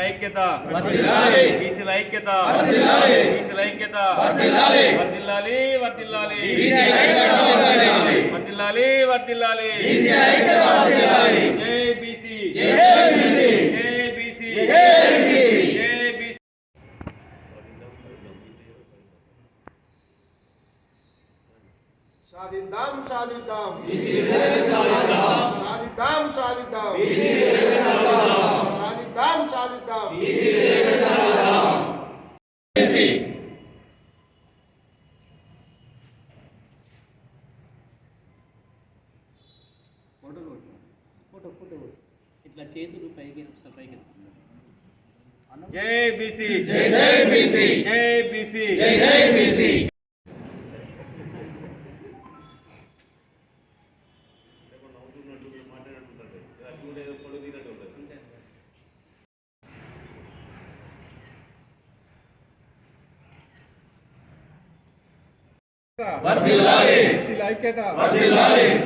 ఐక్యత బీసీల ఐక్యత బీసీల ఐక్యత వర్దిల్లాలి వర్దిల్లాలి వర్దిల్లాలి వర్దిల్లాలి జై బీసీ జై బీసీ జై బీసీ సాధిద్దాం సాధిద్దాం సాధిద్దాం సాధిద్దాం సాధిద్దాం సాధిద్దాం ఫోటో ఫోటో ఇట్లా చేతులు పైకి ఒకసారి పైకి. జై బీసీ. జై బీసీ. జై బీసీ. జై బీసీ. బీసీల ఐక్యత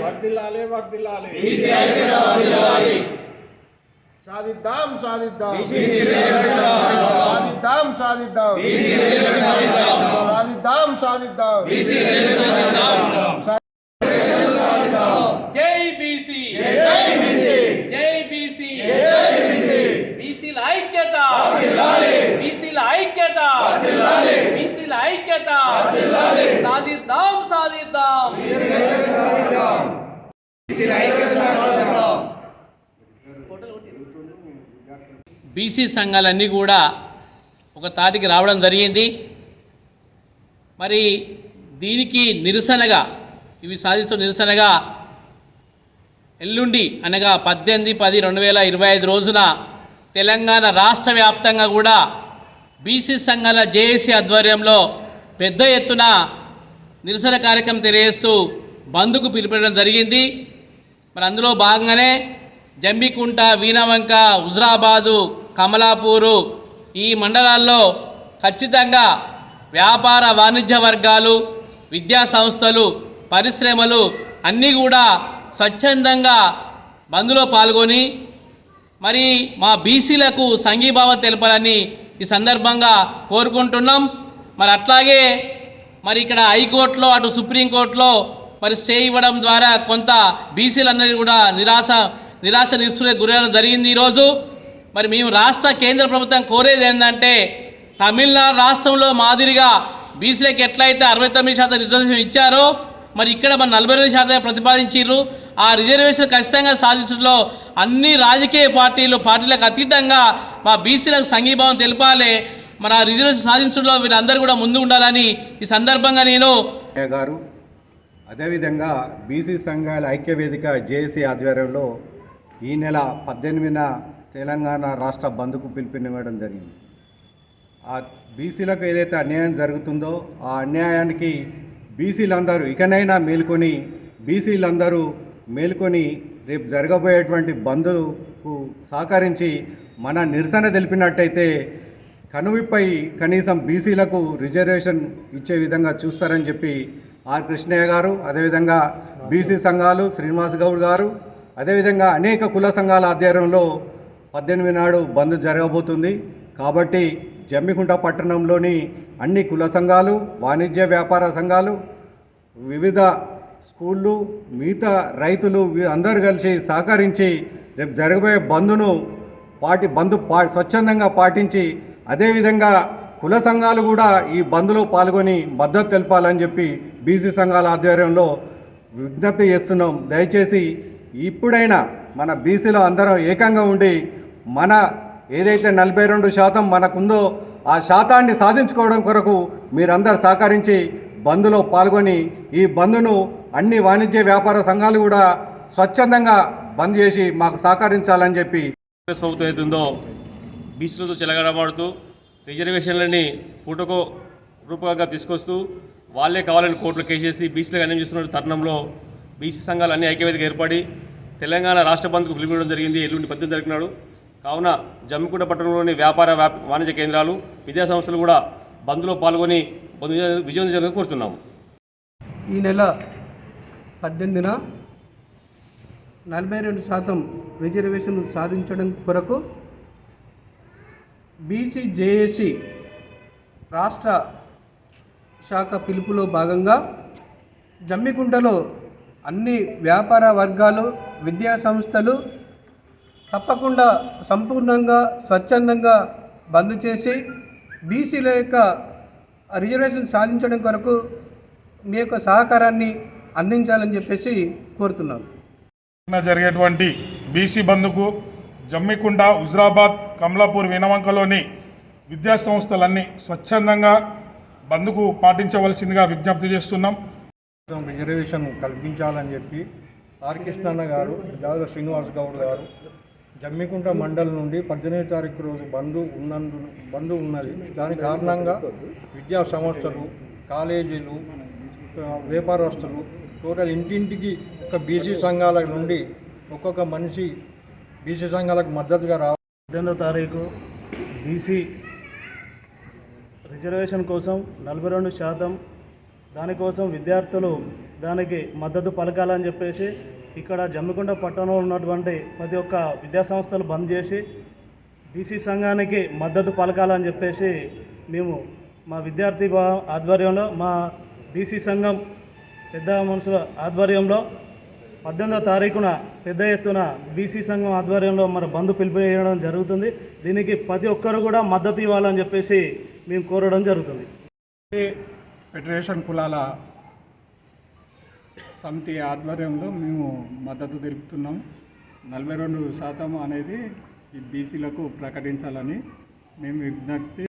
వర్ధిల్లాలి వర్ధిల్లాలి సాధిద్దాం సాధిద్దాం సాధిద్దాం సాధిద్దాం సాధిద్దాం సాధిద్దాం జై బీసీ సంఘాలన్నీ కూడా ఒక తాటికి రావడం జరిగింది. మరి దీనికి నిరసనగా ఇవి సాధించిన నిరసనగా ఎల్లుండి అనగా పద్దెనిమిది పది రెండు వేల ఇరవై ఐదు రోజున తెలంగాణ రాష్ట్ర వ్యాప్తంగా కూడా బీసీ సంఘాల జేఏసీ ఆధ్వర్యంలో పెద్ద ఎత్తున నిరసన కార్యక్రమం తెలియజేస్తూ బంద్కు పిలిపడం జరిగింది. మరి అందులో భాగంగానే జంబికుంట వీణవంక హుజరాబాదు కమలాపూరు. ఈ మండలాల్లో ఖచ్చితంగా వ్యాపార వాణిజ్య వర్గాలు విద్యా సంస్థలు పరిశ్రమలు అన్నీ కూడా స్వచ్ఛందంగా బంద్లో పాల్గొని మరి మా బీసీలకు సంఘీభావం తెలపాలని ఈ సందర్భంగా కోరుకుంటున్నాం. మరి అట్లాగే మరి ఇక్కడ హైకోర్టులో అటు సుప్రీంకోర్టులో మరి స్టే ఇవ్వడం ద్వారా కొంత బీసీలందరినీ కూడా నిరాశ నిరాశ నిస్తులకు గురవడం జరిగింది ఈరోజు. మరి మేము రాష్ట్ర కేంద్ర ప్రభుత్వం కోరేది ఏంటంటే తమిళనాడు రాష్ట్రంలో మాదిరిగా బీసీలకు ఎట్లయితే అరవై తొమ్మిది శాతం రిజర్వేషన్ ఇచ్చారో మరి ఇక్కడ మన నలభై రెండు శాతం ప్రతిపాదించారు ఆ రిజర్వేషన్ ఖచ్చితంగా సాధించడంలో అన్ని రాజకీయ పార్టీలు పార్టీలకు అతీతంగా మా బీసీలకు సంఘీభావం తెలిపాలి. మన ఆ రిజర్వేషన్ సాధించడంలో వీరందరూ కూడా ముందు ఉండాలని ఈ సందర్భంగా నేను గారు అదేవిధంగా బీసీ సంఘాల ఐక్యవేదిక జేఏసీ ఆధ్వర్యంలో ఈ నెల పద్దెనిమిదిన తెలంగాణ రాష్ట్ర బంద్కు పిలుపునివ్వడం జరిగింది. ఆ బీసీలకు ఏదైతే అన్యాయం జరుగుతుందో ఆ అన్యాయానికి బీసీలందరూ ఇకనైనా మేల్కొని బీసీలందరూ మేల్కొని రేపు జరగబోయేటువంటి బంధుకు సహకరించి మన నిరసన తెలిపినట్టయితే కనువిపై కనీసం బీసీలకు రిజర్వేషన్ ఇచ్చే విధంగా చూస్తారని చెప్పి ఆర్ కృష్ణయ్య గారు అదేవిధంగా బీసీ సంఘాలు శ్రీనివాస్ గౌడ్ గారు అదేవిధంగా అనేక కుల సంఘాల ఆధ్వర్యంలో పద్దెనిమిది నాడు బంద్ జరగబోతుంది. కాబట్టి జమ్మికుంట పట్టణంలోని అన్ని కుల సంఘాలు వాణిజ్య వ్యాపార సంఘాలు వివిధ స్కూళ్ళు మిగతా రైతులు అందరూ కలిసి సహకరించి రేపు జరగబోయే బంద్ను పాటి బంద్ పా స్వచ్ఛందంగా పాటించి అదేవిధంగా కుల సంఘాలు కూడా ఈ బంద్లో పాల్గొని మద్దతు తెలపాలని చెప్పి బీసీ సంఘాల ఆధ్వర్యంలో విజ్ఞప్తి చేస్తున్నాం. దయచేసి ఇప్పుడైనా మన బీసీలో అందరం ఏకంగా ఉండి మన ఏదైతే నలభై రెండు శాతం మనకుందో ఆ శాతాన్ని సాధించుకోవడం కొరకు మీరందరూ సహకరించి బంద్లో పాల్గొని ఈ బంద్ను అన్ని వాణిజ్య వ్యాపార సంఘాలు కూడా స్వచ్ఛందంగా బంద్ చేసి మాకు సహకరించాలని చెప్పి కాంగ్రెస్ ప్రభుత్వం ఏదైతుందో బీసీలతో చెలగడమాడుతూ రిజర్వేషన్లని పూటకో రూపకంగా తీసుకొస్తూ వాళ్ళే కావాలని కోర్టులో కేసేసి బీసీలకు అన్యాయం చేస్తున్న తరుణంలో బీసీ సంఘాలు అన్ని ఐక్యవేదిక ఏర్పడి తెలంగాణ రాష్ట్ర బంద్కు పిలుపునివ్వడం జరిగింది. ఎల్లుండి పద్దెనిమిది జరిగినాడు కావున జమ్మికుంట పట్టణంలోని వ్యాపార వాణిజ్య కేంద్రాలు విద్యా సంస్థలు కూడా బంద్లో పాల్గొని విజయం జరగ కోరుతున్నాము ఈ నెల పద్దెనిమిదిన నలభై రెండు శాతం రిజర్వేషన్ సాధించడం కొరకు బీసీ జేఏసీ రాష్ట్ర శాఖ పిలుపులో భాగంగా జమ్మికుంటలో అన్ని వ్యాపార వర్గాలు విద్యా సంస్థలు తప్పకుండా సంపూర్ణంగా స్వచ్ఛందంగా బంద్ చేసి బీసీల యొక్క రిజర్వేషన్ సాధించడం కొరకు మీ యొక్క సహకారాన్ని అందించాలని చెప్పేసి కోరుతున్నాను నిన్న జరిగేటువంటి బీసీ బంద్కు జమ్మికుంట హుజరాబాద్ కమలాపూర్ వినవంకలోని విద్యా సంస్థలన్నీ స్వచ్ఛందంగా బంద్కు పాటించవలసిందిగా విజ్ఞప్తి చేస్తున్నాం. రిజర్వేషన్ కల్పించాలని చెప్పి ఆర్ కృష్ణన్న గారు దాద శ్రీనివాస్ గౌడ్ గారు జమ్మికుంట మండలం నుండి పద్దెనిమిది తారీఖు రోజు బంధు ఉన్నందు బంధు ఉన్నది. దాని కారణంగా విద్యా సంస్థలు కాలేజీలు వ్యాపారస్తులు టోటల్ ఇంటింటికి ఒక బీసీ సంఘాల నుండి ఒక్కొక్క మనిషి బీసీ సంఘాలకు మద్దతుగా రావాలి పద్దెనిమిదో తారీఖు బీసీ రిజర్వేషన్ కోసం నలభై రెండు శాతం దానికోసం విద్యార్థులు దానికి మద్దతు పలకాలని చెప్పేసి ఇక్కడ జమ్మికొండ పట్టణంలో ఉన్నటువంటి ప్రతి ఒక్క విద్యాసంస్థలు బంద్ చేసి బీసీ సంఘానికి మద్దతు పలకాలని చెప్పేసి మేము మా విద్యార్థి ఆధ్వర్యంలో మా బీసీ సంఘం పెద్ద మనుషుల ఆధ్వర్యంలో పద్దెనిమిదో తారీఖున పెద్ద ఎత్తున బీసీ సంఘం ఆధ్వర్యంలో మన బంధు పిలుపునియడం జరుగుతుంది. దీనికి ప్రతి ఒక్కరు కూడా మద్దతు ఇవ్వాలని చెప్పేసి మేము కోరడం జరుగుతుంది. ఫెడరేషన్ కులాల సమితి ఆధ్వర్యంలో మేము మద్దతు తెలుపుతున్నాం. నలభై రెండు శాతం అనేది ఈ బీసీలకు ప్రకటించాలని మేము విజ్ఞప్తి